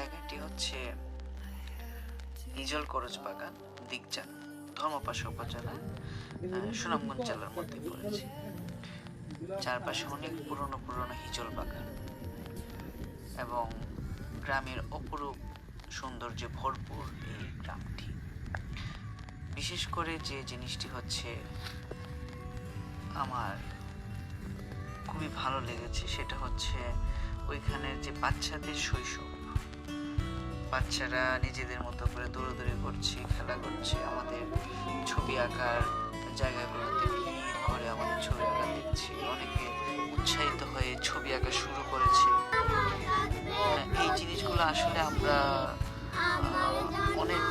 এটি হচ্ছে ইজল করজ বাগান দিকজান ধর্মপাশা উপজেলা সুনামগঞ্জ জেলার মধ্যে পড়েছে। চারপাশে অনেক পুরনো পুরনো হিজল বাগান এবং গ্রামের অপরূপ সৌন্দর্যে ভরপুর এই গ্রামটি। বিশেষ করে যে জিনিসটি হচ্ছে, আমার খুবই ভালো লেগেছে সেটা হচ্ছে ওইখানের যে বাচ্চাদের শৈশব বাচ্চারা নিজেদের মতো করে দৌড়াদৌড়ি করছে খেলা করছে আমাদের ছবি আঁকার জায়গাগুলোতে ভিড় করে আমাদের ছবি আঁকা দেখছি। অনেকে উৎসাহিত হয়ে ছবি আঁকা শুরু করেছে। হ্যাঁ, এই জিনিসগুলো আসলে আমরা অনেক